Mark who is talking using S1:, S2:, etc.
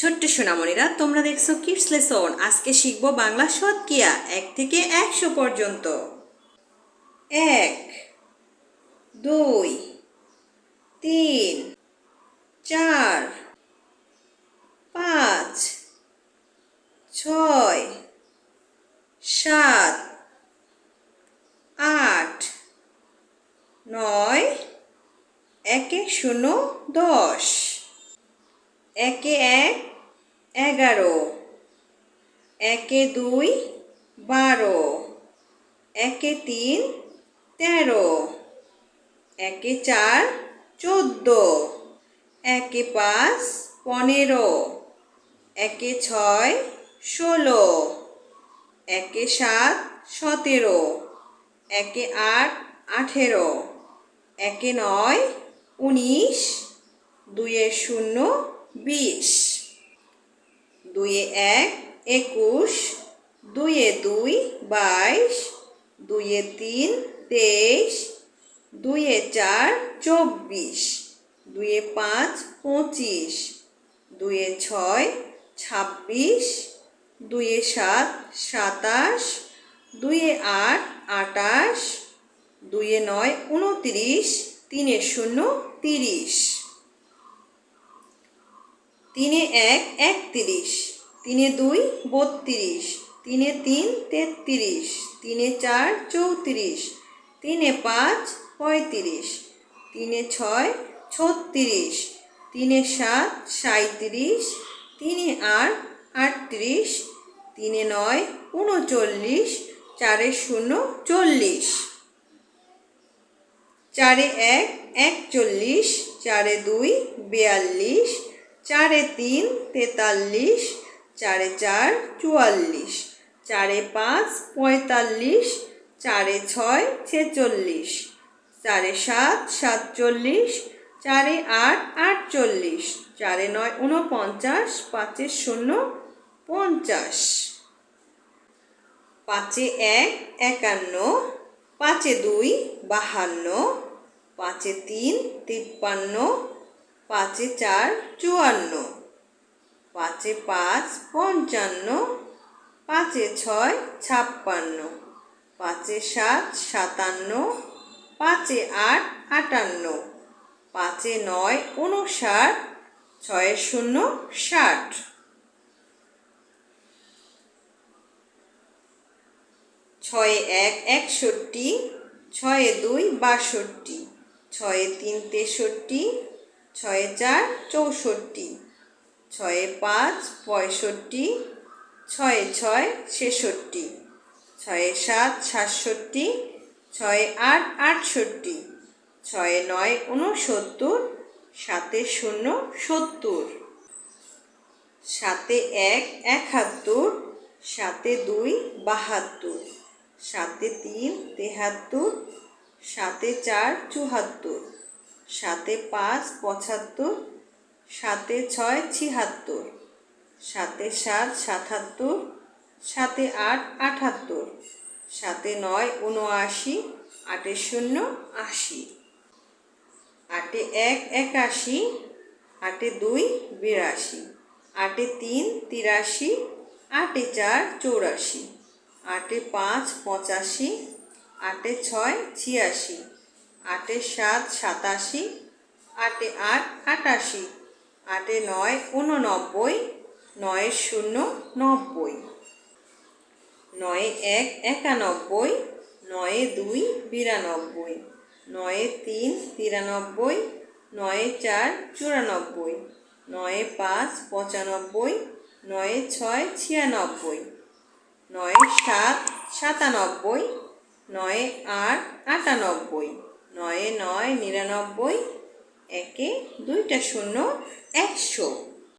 S1: ছোট্ট সোনামণিরা তোমরা দেখছো কিডস লেসন আজকে শিখব বাংলা সৎকিয়া এক থেকে একশো পর্যন্ত এক দুই তিন চার পাঁচ ছয় সাত আট নয় একে শূন্য দশ একে এক এগারো একে দুই বারো একে তিন তেরো একে চার চোদ্দ একে পাঁচ পনেরো একে ছয় ষোলো একে সাত সতেরো একে আট আঠেরো একে নয় উনিশ দুয়ের শূন্য বিশ দুইয়ে এক একুশ দুইয়ে দুই বাইশ দুইয়ে তিন তেইশ দুইয়ে চার চব্বিশ দুইয়ে পাঁচ পঁচিশ দুইয়ে ছয় ছাব্বিশ দুইয়ে সাত সাতাশ দুইয়ে আট আটাশ দুইয়ে নয় উনত্রিশ তিনে শূন্য তিরিশ তিনে এক একত্রিশ তিনে দুই বত্রিশ তিনে তিন তেত্রিশ তিনে চার চৌত্রিশ তিনে পাঁচ পঁয়ত্রিশ তিনে ছয় ছত্রিশ তিনে সাত সাঁত্রিশ তিনে আট আটত্রিশ তিনে নয় উনচল্লিশ চারে শূন্য চল্লিশ চারে এক একচল্লিশ চারে দুই বিয়াল্লিশ চারে তিন তেতাল্লিশ চারে চার চুয়াল্লিশ চারে পাঁচ পঁয়তাল্লিশ চারে ছয় ছেচল্লিশ চারে সাত সাতচল্লিশ চারে আট আটচল্লিশ চারে নয় উনপঞ্চাশ পাঁচে শূন্য পঞ্চাশ পাঁচে এক একান্ন পাঁচে দুই বাহান্ন পাঁচে তিন তিপ্পান্ন পাঁচে চার চুয়ান্ন পাঁচে পাঁচ পঞ্চান্ন পাঁচে ছয় ছাপ্পান্ন পাঁচে সাত সাতান্ন পাঁচে আট আটান্ন পাঁচে নয় উনষাট ছয় শূন্য ষাট ছয় এক একষট্টি ছয় দুই বাষট্টি ছয় তিন তেষট্টি ছয় চার চৌষট্টি ছয় পাঁচ পঁয়ষট্টি ছয় ছয় ছেষট্টি ছয় সাত সাতষট্টি ছয় আট আটষট্টি ছয় নয় ঊনসত্তর সাতে শূন্য সত্তর সাতে এক একাত্তর সাতে দুই বাহাত্তর সাতে তিন তেহাত্তর সাতে চার চুহাত্তর সাতে পাঁচ পঁচাত্তর সাতে ছয় ছিহাত্তর সাতে সাত সাতাত্তর সাতে আট আটাত্তর সাতে নয় উনআশি আটে শূন্য আশি আটে এক একাশি আটে দুই বিরাশি আটে তিন তিরাশি আটে চার চৌরাশি আটে পাঁচ পঁচাশি আটে ছয় ছিয়াশি আটে সাত সাতাশি আটে আট আটাশি আটে নয় ঊননব্বই নয় শূন্য নব্বই নয় এক একানব্বই নয় দুই বিরানব্বই নয় তিন তিরানব্বই নয় চার চুরানব্বই নয় পাঁচ পঁচানব্বই নয় ছয় ছিয়ানব্বই নয় সাত সাতানব্বই নয় আট আটানব্বই নয়ে নয় নিরানব্বই একে দুইটা শূন্য একশো